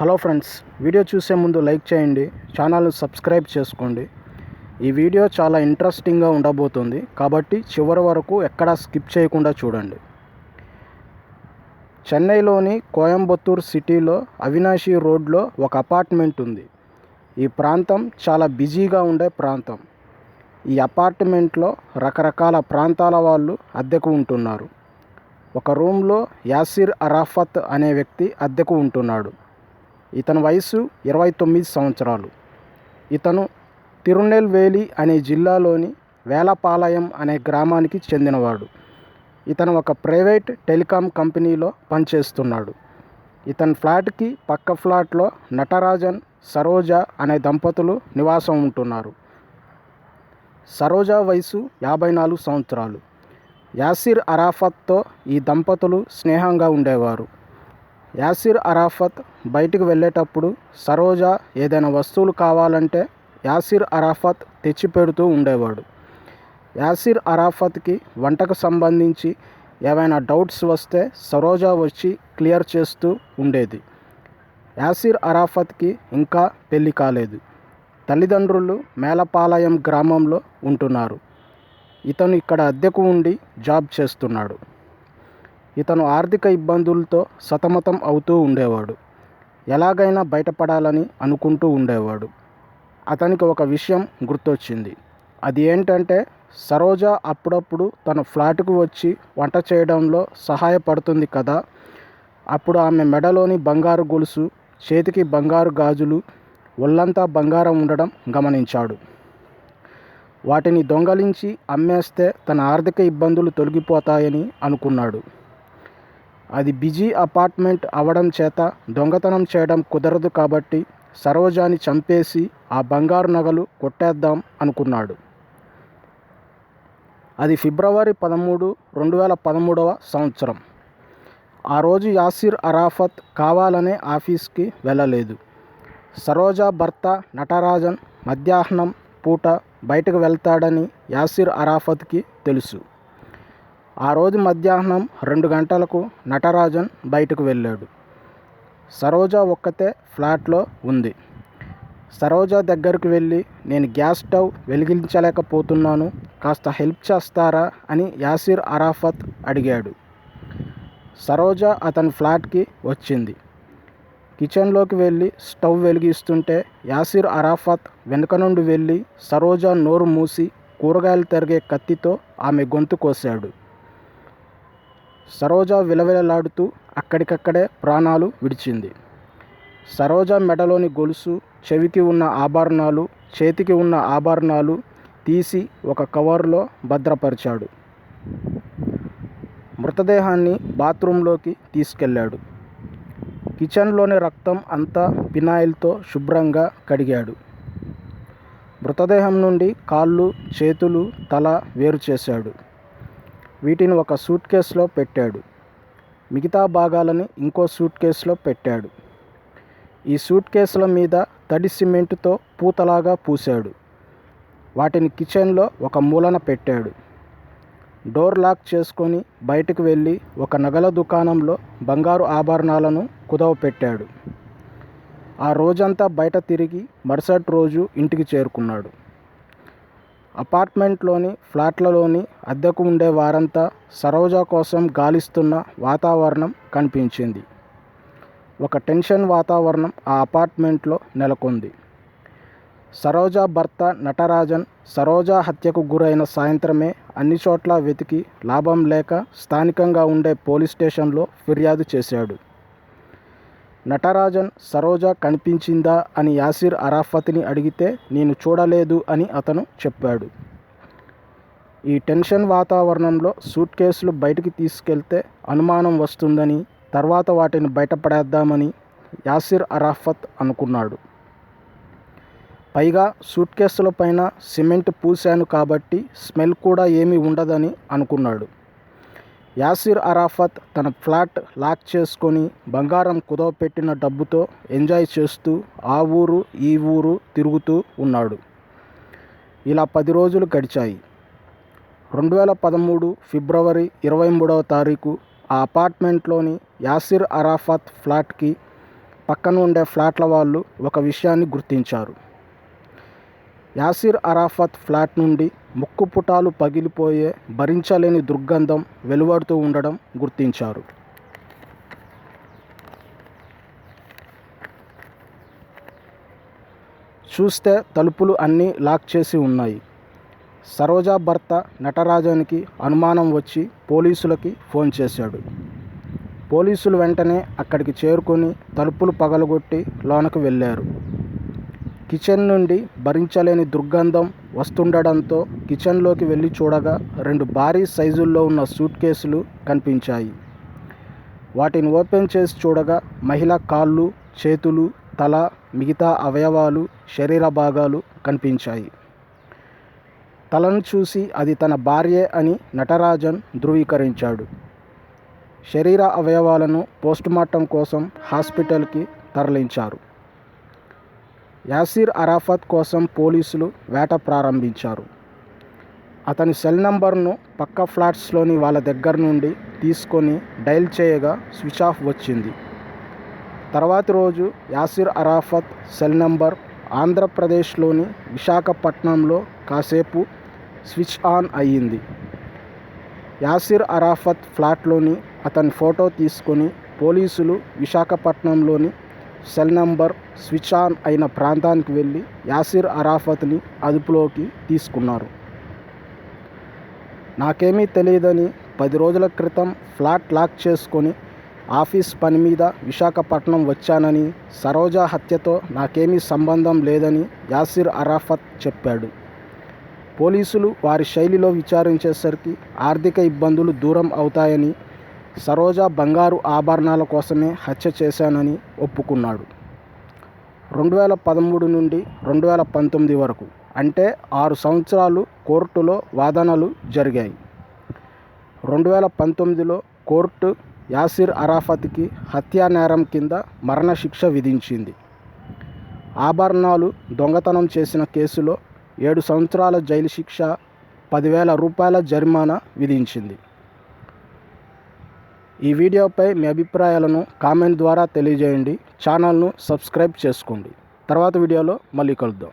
Hello friends video చూసే ముందు like చేయండి ఛానల్ను సబ్స్క్రైబ్ చేసుకోండి. ఈ వీడియో చాలా ఇంట్రెస్టింగ్గా ఉండబోతుంది కాబట్టి చివరి వరకు ఎక్కడా స్కిప్ చేయకుండా చూడండి. చెన్నైలోని కోయంబత్తూర్ సిటీలో అవినాషి రోడ్లో ఒక అపార్ట్మెంట్ ఉంది. ఈ ప్రాంతం చాలా బిజీగా ఉండే ప్రాంతం. ఈ అపార్ట్మెంట్లో రకరకాల ప్రాంతాల వాళ్ళు అద్దెకు ఉంటున్నారు. ఒక రూమ్లో యాసిర్ అరాఫత్ అనే వ్యక్తి అద్దెకు ఉంటున్నాడు. ఇతని వయసు ఇరవై తొమ్మిది సంవత్సరాలు. ఇతను తిరునెల్వేలి అనే జిల్లాలోని వేలపాలయం అనే గ్రామానికి చెందినవాడు. ఇతను ఒక ప్రైవేట్ టెలికాం కంపెనీలో పనిచేస్తున్నాడు. ఇతని ఫ్లాట్కి పక్క ఫ్లాట్లో నటరాజన్ సరోజ అనే దంపతులు నివాసం ఉంటున్నారు. సరోజ వయసు యాభై నాలుగు సంవత్సరాలు. యాసిర్ అరాఫత్తో ఈ దంపతులు స్నేహంగా ఉండేవారు. యాసిర్ అరాఫత్ బయటికి వెళ్ళేటప్పుడు సరోజా ఏదైనా వస్తువులు కావాలంటే యాసిర్ అరాఫత్ తెచ్చిపెడుతూ ఉండేవాడు. యాసిర్ అరాఫత్కి వంటకు సంబంధించి ఏవైనా డౌట్స్ వస్తే సరోజా వచ్చి క్లియర్ చేస్తూ ఉండేది. యాసిర్ అరాఫత్కి ఇంకా పెళ్ళి కాలేదు. తల్లిదండ్రులు మేలపాలయం గ్రామంలో ఉంటున్నారు. ఇతను ఇక్కడ అద్దెకు ఉండి జాబ్ చేస్తున్నాడు. ఇతను ఆర్థిక ఇబ్బందులతో సతమతం అవుతూ ఉండేవాడు. ఎలాగైనా బయటపడాలని అనుకుంటూ ఉండేవాడు. అతనికి ఒక విషయం గుర్తొచ్చింది. అది ఏంటంటే సరోజ అప్పుడప్పుడు తన ఫ్లాట్కు వచ్చి వంట చేయడంలో సహాయపడుతుంది కదా. అప్పుడు ఆమె మెడలోని బంగారు గొలుసు చేతికి బంగారు గాజులు ఒళ్ళంతా బంగారం ఉండడం గమనించాడు. వాటిని దొంగలించి అమ్మేస్తే తన ఆర్థిక ఇబ్బందులు తొలగిపోతాయని అనుకున్నాడు. అది బిజీ అపార్ట్మెంట్ అవడం చేత దొంగతనం చేయడం కుదరదు కాబట్టి సరోజాని చంపేసి ఆ బంగారు నగలు కొట్టేద్దాం అనుకున్నాడు. అది ఫిబ్రవరి పదమూడు రెండు వేల పదమూడవ సంవత్సరం. ఆ రోజు యాసిర్ అరాఫత్ కావాలనే ఆఫీస్కి వెళ్ళలేదు. సరోజా భర్త నటరాజన్ మధ్యాహ్నం పూట బయటకు వెళ్తాడని యాసిర్ అరాఫత్కి తెలుసు. ఆ రోజు మధ్యాహ్నం రెండు గంటలకు నటరాజన్ బయటకు వెళ్ళాడు. సరోజ ఒక్కతే ఫ్లాట్లో ఉంది. సరోజ దగ్గరికి వెళ్ళి నేను గ్యాస్ స్టవ్ వెలిగించలేకపోతున్నాను కాస్త హెల్ప్ చేస్తారా అని యాసిర్ అరాఫత్ అడిగాడు. సరోజ అతని ఫ్లాట్కి వచ్చింది. కిచెన్లోకి వెళ్ళి స్టవ్ వెలిగిస్తుంటే యాసిర్ అరాఫత్ వెనుక నుండి వెళ్ళి సరోజ నోరు మూసి కూరగాయలు తరిగే కత్తితో ఆమె గొంతు కోసాడు. సరోజ విలవిలలాడుతూ అక్కడికక్కడే ప్రాణాలు విడిచింది. సరోజ మెడలోని గొలుసు చెవికి ఉన్న ఆభరణాలు చేతికి ఉన్న ఆభరణాలు తీసి ఒక కవర్లో భద్రపరిచాడు. మృతదేహాన్ని బాత్రూంలోకి తీసుకెళ్ళాడు. కిచెన్లోని రక్తం అంతా పినాయిల్తో శుభ్రంగా కడిగాడు. మృతదేహం నుండి కాళ్ళు చేతులు తల వేరు చేశాడు వీటిని ఒక సూట్ కేసులో పెట్టాడు. మిగతా భాగాలని ఇంకో సూట్ కేసులో పెట్టాడు. ఈ సూట్ కేసుల మీద తడి సిమెంటుతో పూతలాగా పూశాడు. వాటిని కిచెన్లో ఒక మూలన పెట్టాడు. డోర్ లాక్ చేసుకొని బయటకు వెళ్ళి ఒక నగల దుకాణంలో బంగారు ఆభరణాలను కుదవ పెట్టాడు. ఆ రోజంతా బయట తిరిగి మరుసటి రోజు ఇంటికి చేరుకున్నాడు. అపార్ట్మెంట్లోని ఫ్లాట్లలోని అద్దెకు ఉండే వారంతా సరోజా కోసం గాలిస్తున్న వాతావరణం కనిపించింది. ఒక టెన్షన్ వాతావరణం ఆ అపార్ట్మెంట్లో నెలకొంది. సరోజా భర్త నటరాజన్ సరోజా హత్యకు గురైన సాయంత్రమే అన్ని చోట్ల వెతికి లాభం లేక స్థానికంగా ఉండే పోలీస్ స్టేషన్లో ఫిర్యాదు చేశాడు. నటరాజన్ సరోజ కనిపించిందా అని యాసిర్ అరాఫత్ని అడిగితే నేను చూడలేదు అని అతను చెప్పాడు. ఈ టెన్షన్ వాతావరణంలో సూట్ కేసులు బయటికి తీసుకెళ్తే అనుమానం వస్తుందని తర్వాత వాటిని బయటపడేద్దామని యాసిర్ అరాఫత్ అనుకున్నాడు. పైగా సూట్ కేసుల పైన సిమెంట్ పూశాను కాబట్టి స్మెల్ కూడా ఏమీ ఉండదని అనుకున్నాడు. యాసిర్ అరాఫత్ తన ఫ్లాట్ లాక్ చేసుకొని బంగారం కుదవపెట్టిన డబ్బుతో ఎంజాయ్ చేస్తూ ఆ ఊరు ఈ ఊరు తిరుగుతూ ఉన్నాడు. ఇలా పది రోజులు గడిచాయి. రెండు వేల పదమూడు ఫిబ్రవరి ఇరవై మూడవ తారీఖు ఆ అపార్ట్మెంట్లోని యాసిర్ అరాఫత్ ఫ్లాట్కి పక్కన ఉండే ఫ్లాట్ల వాళ్ళు ఒక విషయాన్ని గుర్తించారు. యాసిర్ అరాఫత్ ఫ్లాట్ నుండి ముక్కు పుటాలు పగిలిపోయే భరించలేని దుర్గంధం వెలువడుతూ ఉండడం గుర్తించారు. చూస్తే తలుపులు అన్నీ లాక్ చేసి ఉన్నాయి. సరోజా భర్త నటరాజానికి అనుమానం వచ్చి పోలీసులకి ఫోన్ చేశాడు. పోలీసులు వెంటనే అక్కడికి చేరుకొని తలుపులు పగలగొట్టి లోనకు వెళ్ళారు. కిచెన్ నుండి భరించలేని దుర్గంధం వస్తుండడంతో కిచెన్లోకి వెళ్ళి చూడగా రెండు భారీ సైజుల్లో ఉన్న సూట్ కేసులు కనిపించాయి. వాటిని ఓపెన్ చేసి చూడగా మహిళ కాళ్ళు చేతులు తల మిగతా అవయవాలు శరీర భాగాలు కనిపించాయి. తలను చూసి అది తన భార్యే అని నటరాజన్ ధృవీకరించాడు. శరీర అవయవాలను పోస్టుమార్టం కోసం హాస్పిటల్కి తరలించారు. యాసిర్ అరాఫత్ కోసం పోలీసులు వేట ప్రారంభించారు. అతని సెల్ నంబర్ను పక్క ఫ్లాట్స్లోని వాళ్ళ దగ్గర నుండి తీసుకొని డైల్ చేయగా స్విచ్ ఆఫ్ వచ్చింది. తర్వాతి రోజు యాసిర్ అరాఫత్ సెల్ నంబర్ ఆంధ్రప్రదేశ్లోని విశాఖపట్నంలో కాసేపు స్విచ్ ఆన్ అయ్యింది. యాసిర్ అరాఫత్ ఫ్లాట్లోని అతని ఫోటో తీసుకొని పోలీసులు విశాఖపట్నంలోని సెల్ నంబర్ స్విచ్ ఆన్ అయిన ప్రాంతానికి వెళ్ళి యాసిర్ అరాఫత్ని అదుపులోకి తీసుకున్నారు. నాకేమీ తెలియదని పది రోజుల క్రితం ఫ్లాట్ లాక్ చేసుకొని ఆఫీస్ పని మీద విశాఖపట్నం వచ్చానని సరోజా హత్యతో నాకేమీ సంబంధం లేదని యాసిర్ అరాఫత్ చెప్పాడు. పోలీసులు వారి శైలిలో విచారించేసరికి ఆర్థిక ఇబ్బందులు దూరం అవుతాయని సరోజా బంగారు ఆభరణాల కోసమే హత్య చేశానని ఒప్పుకున్నాడు. రెండు వేల పదమూడు నుండి రెండు వేల పంతొమ్మిది వరకు అంటే ఆరు సంవత్సరాలు కోర్టులో వాదనలు జరిగాయి. రెండు వేల పంతొమ్మిదిలో కోర్టు యాసిర్ అరాఫత్కి హత్యా నేరం కింద మరణశిక్ష విధించింది. ఆభరణాలు దొంగతనం చేసిన కేసులో ఏడు సంవత్సరాల జైలు శిక్ష పదివేల రూపాయల జరిమానా విధించింది. ఈ వీడియోపై మీ అభిప్రాయాలను కామెంట్ ద్వారా తెలియజేయండి. ఛానల్ను సబ్స్క్రైబ్ చేసుకోండి. తర్వాత వీడియోలో మళ్ళీ కలుద్దాం.